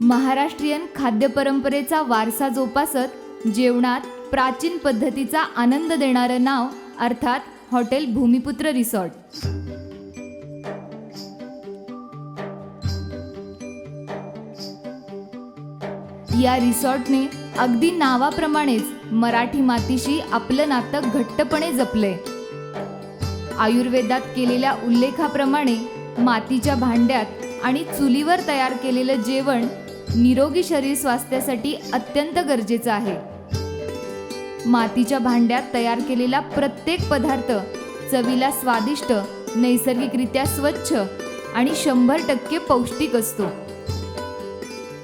महाराष्ट्रीयन खाद्यपरंपरेचा वारसा जोपासत जेवणात प्राचीन पद्धतीचा आनंद देणारं नाव अर्थात हॉटेल भूमिपुत्र रिसॉर्ट. या रिसॉर्टने अगदी नावाप्रमाणेच मराठी मातीशी आपलं नातं घट्टपणे जपलंय. आयुर्वेदात केलेल्या उल्लेखाप्रमाणे मातीच्या भांड्यात आणि चुलीवर तयार केलेलं जेवण निरोगी शरीर स्वास्थ्यासाठी अत्यंत गरजेचं आहे. मातीच्या भांड्यात तयार केलेला प्रत्येक पदार्थ चवीला स्वादिष्ट नैसर्गिकरित्या स्वच्छ आणि शंभर टक्के पौष्टिक असतो.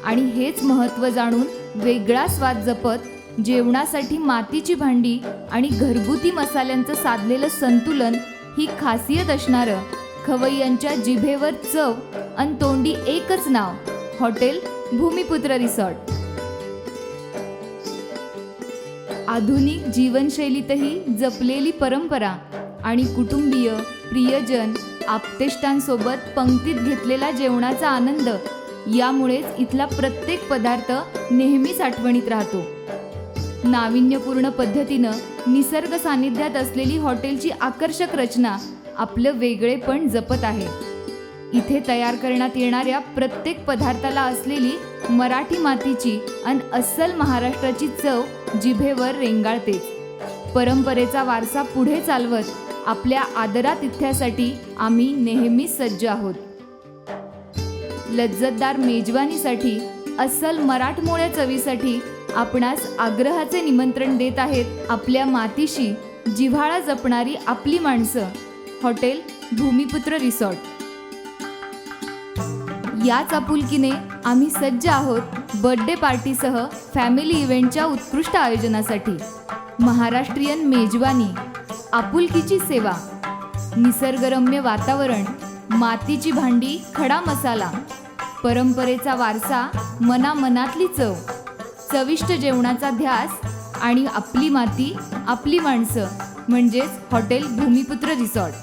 आणि हेच महत्त्व जाणून वेगळा स्वाद जपत जेवणासाठी मातीची भांडी आणि घरगुती मसाल्यांचं साधलेलं संतुलन ही खासियत असणारं खवय्यांच्या जिभेवर चव अन तोंडी एकच नाव हॉटेल भूमिपुत्र रिसॉर्ट. आधुनिक जीवनशैलीतही जपलेली परंपरा आणि कुटुंबीय प्रियजन आप्तेष्टांसोबत पंक्तीत घेतलेला जेवणाचा आनंद यामुळेच इथला प्रत्येक पदार्थ नेहमीच आठवणीत राहतो. नाविन्यपूर्ण पद्धतीनं निसर्ग सानिध्यात असलेली हॉटेलची आकर्षक रचना आपलं वेगळेपण जपत आहे. इथे तयार करण्यात येणाऱ्या प्रत्येक पदार्थाला असलेली मराठी मातीची आणि अस्सल महाराष्ट्राची चव जिभेवर रेंगाळतेच. परंपरेचा वारसा पुढे चालवत आपल्या आदरातिथ्यासाठी आम्ही नेहमी सज्ज आहोत. लज्जतदार मेजवानीसाठी अस्सल मराठमोळ्या चवीसाठी आपणास आग्रहाचे निमंत्रण देत आहेत आपल्या मातीशी जिव्हाळा जपणारी आपली माणसं. Hotel Bhumiputra resort. याच आपुलकीने आम्ही सज्ज आहोत बर्थडे पार्टीसह फॅमिली इव्हेंटच्या उत्कृष्ट आयोजनासाठी. महाराष्ट्रीयन मेजवानी आपुलकीची सेवा निसर्गरम्य वातावरण मातीची भांडी खडा मसाला परंपरेचा वारसा मनामनातली चव चविष्ट जेवणाचा ध्यास आणि आपली माती आपली माणसं म्हणजेच हॉटेल भूमिपुत्र रिसॉर्ट.